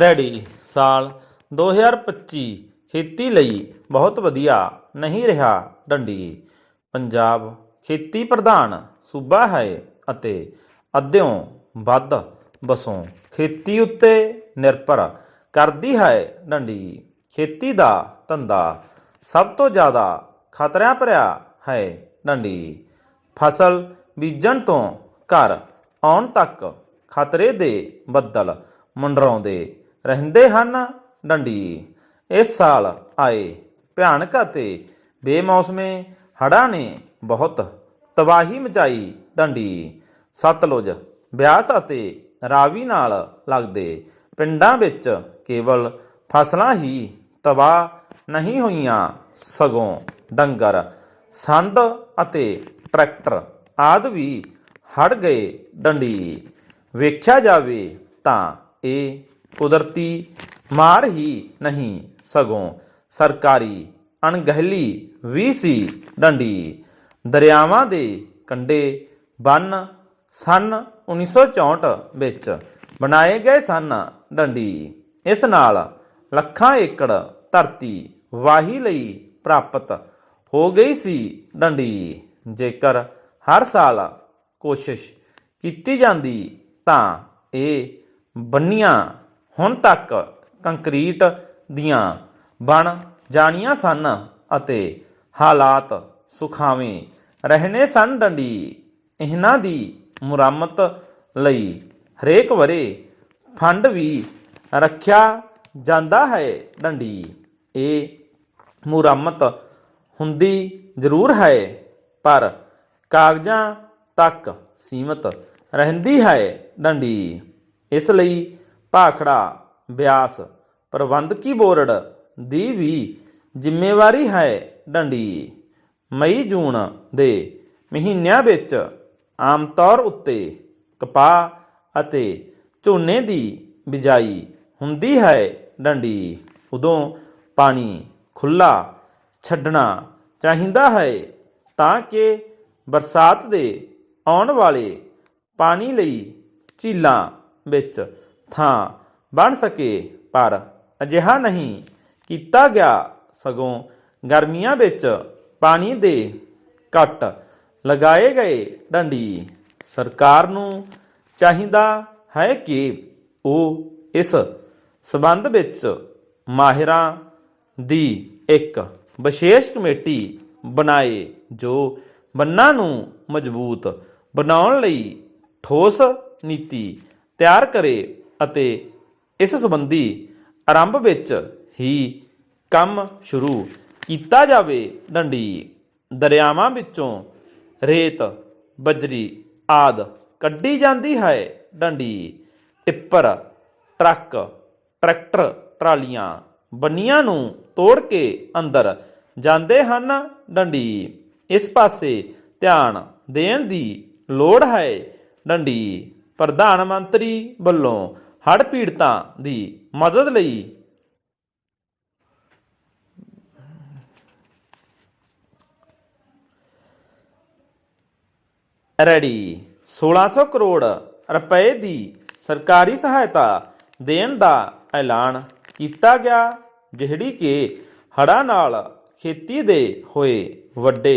Ready. ਸਾਲ 2025 ਖੇਤੀ ਲਈ ਬਹੁਤ ਵਧੀਆ, ਨਹੀਂ ਰਿਹਾ ਡੰਡੀ। ਪੰਜਾਬ ਖੇਤੀ ਪ੍ਰਧਾਨ, ਸੂਬਾ ਹੈ ਅਤੇ ਅੱਧਿਓਂ ਵੱਧ ਵਸੋਂ ਖੇਤੀ ਉੱਤੇ ਨਿਰਭਰ ਕਰਦੀ ਹੈ ਡੰਡੀ। ਖੇਤੀ ਦਾ ਧੰਦਾ ਸਭ ਤੋਂ ਜ਼ਿਆਦਾ ਖਤਰਿਆਂ ਭਰਿਆ ਹੈ ਡੰਡੀ। ਫਸਲ ਬੀਜਣ ਤੋਂ ਘਰ ਆਉਣ ਤੱਕ ਖਤਰੇ ਦੇ ਬੱਦਲ ਮੰਡਰਾਉਂਦੇ ਰਹਿੰਦੇ ਹਨ ਡੰਡੀ। ਇਸ ਸਾਲ ਆਏ ਭਿਆਨਕ ਅਤੇ ਬੇਮੌਸਮੇ ਹੜ੍ਹਾਂ ਨੇ ਬਹੁਤ ਤਬਾਹੀ ਮਚਾਈ ਡੰਡੀ। ਸਤਲੁਜ, ਬਿਆਸ ਅਤੇ ਰਾਵੀ ਨਾਲ ਲੱਗਦੇ ਪਿੰਡਾਂ ਵਿੱਚ ਕੇਵਲ ਫਸਲਾਂ ਹੀ ਤਬਾਹ ਨਹੀਂ ਹੋਈਆਂ। ਸਗੋਂ ਡੰਗਰ, ਸੰਦ ਅਤੇ ਟਰੈਕਟਰ ਆਦਿ ਵੀ ਹੜ ਗਏ ਡੰਡੀ। ਵੇਖਿਆ ਜਾਵੇ ਤਾਂ ਇਹ ਕੁਦਰਤੀ ਮਾਰ ਹੀ ਨਹੀਂ ਸਗੋਂ ਸਰਕਾਰੀ ਅਣਗਹਿਲੀ ਵੀ ਸੀ ਡੰਡੀ। ਦਰਿਆਵਾਂ ਦੇ ਕੰਢੇ ਬੰਨ ਸਨ 1964 ਵਿੱਚ। ਬਣਾਏ ਗਏ ਸਨ ਡੰਡੀ। ਇਸ ਨਾਲ ਲੱਖਾਂ ਏਕੜ ਧਰਤੀ ਵਾਹੀ ਲਈ ਪ੍ਰਾਪਤ ਹੋ ਗਈ ਸੀ ਡੰਡੀ। ਜੇਕਰ ਹਰ ਸਾਲ ਕੋਸ਼ਿਸ਼ ਕੀਤੀ ਜਾਂਦੀ ਤਾਂ ਇਹ ਬੰਨੀਆਂ ਹੁਣ ਤੱਕ ਕੰਕਰੀਟ ਦੀਆਂ ਬਣ ਜਾਣੀਆਂ ਸਨ ਅਤੇ ਹਾਲਾਤ ਸੁਖਾਵੇਂ ਰਹਿਣੇ ਸਨ ਡੰਡੀ। ਇਹਨਾਂ ਦੀ ਮੁਰੰਮਤ ਲਈ ਹਰੇਕ ਵਰੇ ਫੰਡ ਵੀ ਰੱਖਿਆ ਜਾਂਦਾ ਹੈ ਡੰਡੀ। ਇਹ ਮੁਰੰਮਤ ਹੁੰਦੀ ਜ਼ਰੂਰ ਹੈ, ਪਰ ਕਾਗਜ਼ਾਂ ਤੱਕ ਸੀਮਤ ਰਹਿੰਦੀ ਹੈ ਡੰਡੀ। ਇਸ ਲਈ ਭਾਖੜਾ, ਬਿਆਸ, ਪ੍ਰਬੰਧਕੀ ਬੋਰਡ ਦੀ ਵੀ ਜ਼ਿੰਮੇਵਾਰੀ ਹੈ ਡੰਡੀ। ਮਈ ਜੂਨ ਦੇ ਮਹੀਨਿਆਂ ਵਿੱਚ ਆਮ ਤੌਰ ਉੱਤੇ ਕਪਾਹ ਅਤੇ ਝੋਨੇ ਦੀ ਬਿਜਾਈ ਹੁੰਦੀ ਹੈ ਡੰਡੀ। ਉਦੋਂ ਪਾਣੀ ਖੁੱਲਾ ਛੱਡਣਾ ਚਾਹੀਦਾ ਹੈ ਤਾਂ ਕਿ ਬਰਸਾਤ ਦੇ ਆਉਣ ਵਾਲੇ ਪਾਣੀ ਲਈ ਝੀਲਾਂ ਵਿੱਚ ਥਾਂ ਬਣ ਸਕੇ, ਪਰ ਅਜਿਹਾ ਨਹੀਂ। ਕੀਤਾ ਗਿਆ ਸਗੋਂ ਗਰਮੀਆਂ ਵਿੱਚ ਪਾਣੀ ਦੇ ਕੱਟ ਲਗਾਏ ਗਏ ਡੰਡੀ ਸਰਕਾਰ ਨੂੰ ਚਾਹੀਦਾ ਹੈ ਕਿ ਉਹ ਇਸ ਸਬੰਧ ਵਿੱਚ ਮਾਹਿਰਾਂ ਦੀ ਇੱਕ ਵਿਸ਼ੇਸ਼ ਕਮੇਟੀ ਬਣਾਏ, ਜੋ ਬੰਨਾਂ ਨੂੰ ਮਜ਼ਬੂਤ ਬਣਾਉਣ ਲਈ ਠੋਸ ਨੀਤੀ ਤਿਆਰ ਕਰੇ। ਅਤੇ ਇਸ ਸੰਬੰਧੀ ਆਰੰਭ ਵਿੱਚ ਹੀ ਕੰਮ ਸ਼ੁਰੂ ਕੀਤਾ ਜਾਵੇ। ਡੰਡੀ ਦਰਿਆਵਾਂ ਵਿੱਚੋਂ ਰੇਤ, ਬਜਰੀ ਆਦ ਕੱਢੀ ਜਾਂਦੀ ਹੈ। ਡੰਡੀ ਟਿੱਪਰ, ਟਰੱਕ, ਟਰੈਕਟਰ ਟਰਾਲੀਆਂ ਬੰਨੀਆਂ ਨੂੰ ਤੋੜ ਕੇ ਅੰਦਰ ਜਾਂਦੇ ਹਨ। ਡੰਡੀ ਇਸ ਪਾਸੇ ਧਿਆਨ ਦੇਣ ਦੀ ਲੋੜ ਹੈ। ਡੰਡੀ ਪ੍ਰਧਾਨ ਮੰਤਰੀ ਵੱਲੋਂ ਹੜ੍ਹ ਪੀੜਤਾਂ ਦੀ ਮਦਦ ਲਈ ਰੈਡੀ 1600 ਕਰੋੜ ਰੁਪਏ ਦੀ ਸਰਕਾਰੀ ਸਹਾਇਤਾ ਦੇਣ ਦਾ ਐਲਾਨ ਕੀਤਾ ਗਿਆ, ਜਿਹੜੀ ਕਿ ਹੜ੍ਹਾਂ ਨਾਲ ਖੇਤੀ ਦੇ ਹੋਏ ਵੱਡੇ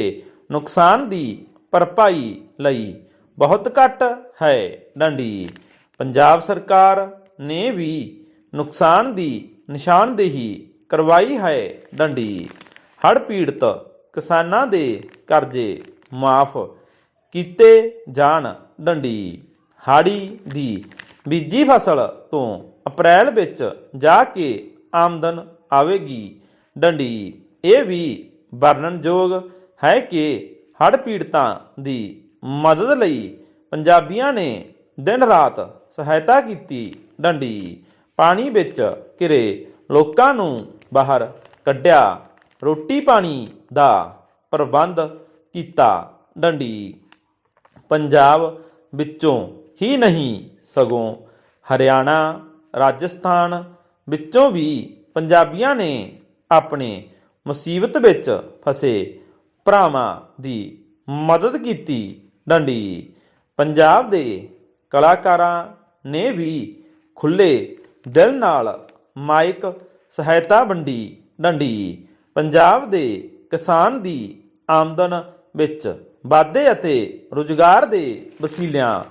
ਨੁਕਸਾਨ ਦੀ ਭਰਪਾਈ ਲਈ ਬਹੁਤ ਘੱਟ ਹੈ ਡੰਡੀ। ਪੰਜਾਬ ਸਰਕਾਰ ਨੇ ਵੀ ਨੁਕਸਾਨ ਦੀ ਨਿਸ਼ਾਨਦੇਹੀ ਕਰਵਾਈ ਹੈ ਡੰਡੀ। ਹੜ੍ਹ ਪੀੜਤ ਕਿਸਾਨਾਂ ਦੇ ਕਰਜ਼ੇ ਮਾਫ ਕੀਤੇ ਜਾਣ ਡੰਡੀ। ਹਾੜੀ ਦੀ ਬੀਜੀ ਫਸਲ ਤੋਂ ਅਪ੍ਰੈਲ ਵਿੱਚ ਜਾ ਕੇ ਆਮਦਨ ਆਵੇਗੀ ਡੰਡੀ। ਇਹ ਵੀ ਵਰਣਨਯੋਗ ਹੈ ਕਿ ਹੜ੍ਹ ਪੀੜਤਾਂ ਦੀ ਮਦਦ ਲਈ ਪੰਜਾਬੀਆਂ ਨੇ ਦਿਨ ਰਾਤ ਸਹਾਇਤਾ ਕੀਤੀ ਡੰਡੀ। ਪਾਣੀ ਵਿੱਚ ਘਿਰੇ ਲੋਕਾਂ ਨੂੰ ਬਾਹਰ ਕੱਢਿਆ। ਰੋਟੀ ਪਾਣੀ ਦਾ ਪ੍ਰਬੰਧ ਕੀਤਾ ਡੰਡੀ। ਪੰਜਾਬ ਵਿੱਚੋਂ ਹੀ ਨਹੀਂ, ਸਗੋਂ ਹਰਿਆਣਾ, ਰਾਜਸਥਾਨ ਵਿੱਚੋਂ ਵੀ ਪੰਜਾਬੀਆਂ ਨੇ ਆਪਣੇ ਮੁਸੀਬਤ ਵਿੱਚ ਫਸੇ ਭਰਾਵਾਂ ਦੀ ਮਦਦ ਕੀਤੀ ਡੰਡੀ। ਪੰਜਾਬ ਦੇ ਕਲਾਕਾਰਾਂ ਨੇ ਵੀ ਖੁੱਲੇ ਦਿਲ ਨਾਲ ਮਾਈਕ ਸਹਾਇਤਾ ਵੰਡੀ, ਡੰਡੀ। ਪੰਜਾਬ ਦੇ ਕਿਸਾਨ ਦੀ ਆਮਦਨ ਵਿੱਚ ਵਾਧੇ ਅਤੇ ਰੁਜ਼ਗਾਰ ਦੇ ਵਸੀਲਿਆਂ